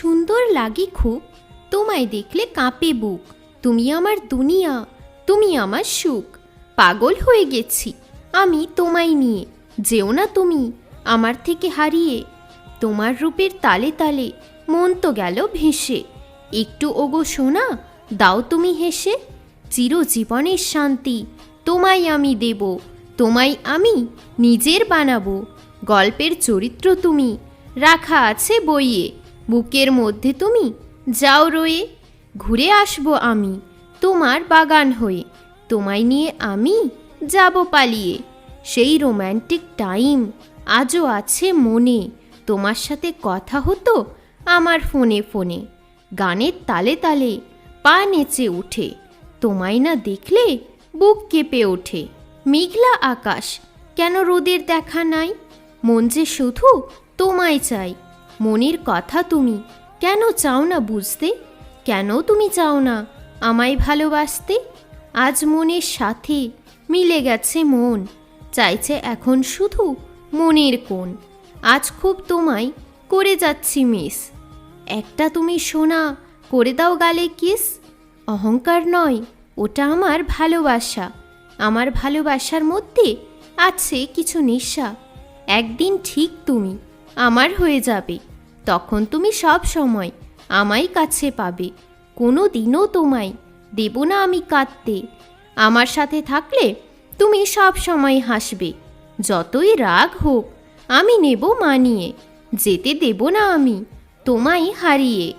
সুন্দর লাগে খুব, তোমায় দেখলে কাঁপে বুক। তুমি আমার দুনিয়া, তুমি আমার সুখ। পাগল হয়ে গেছি আমি তোমায় নিয়ে। যেও না তুমি আমার থেকে হারিয়ে। তোমার রূপের তালে তালে মন তো গেল ভেসে। একটু ওগো শোনা দাও তুমি হেসে। চিরজীবনের শান্তি তোমায় আমি দেব, তোমায় আমি নিজের বানাবো। গল্পের চরিত্র তুমি, রাখা আছে বইয়ে। বুকের মধ্যে তুমি? যাও রয়ে, ঘুরে আসব আমি, তোমার বাগান হয়ে। তোমায় নিয়ে আমি যাব পালিয়ে। সেই রোম্যান্টিক টাইম আজও আছে মনে। তোমার সাথে কথা হতো আমার ফোনে ফোনে। গানের তালে তালে পা নেচে উঠে। তোমায় না দেখলে বুক কেঁপে ওঠে। মেঘলা আকাশ, কেন রোদের দেখা নাই? মন যে শুধু তোমায় চাই মনের কথা তুমি। কেন চাও না বুঝতে? কেন তুমি চাও না আমায় ভালোবাসতে? আজ মনের সাথে মিলে গেছে মন, চাইছে এখন শুধু মনের কোণ। আজ খুব তোমায় করে যাচ্ছি মিস। একটা তুমি সোনা, করে দাও গালে কিস। অহংকার নয়, ওটা আমার ভালোবাসা। আমার ভালোবাসার মধ্যে আছে কিছু নেশা। একদিন ঠিক তুমি, আমার হয়ে যাবে। তখন তুমি সব সময় আমায় কাছে পাবে, কোনো দিনও তোমায় দেব না আমি কাঁদতে। আমার সাথে থাকলে তুমি সব সময় হাসবে, যতই রাগ হোক, আমি নেব মানিয়ে, যেতে দেব না আমি, তোমায় হারিয়ে।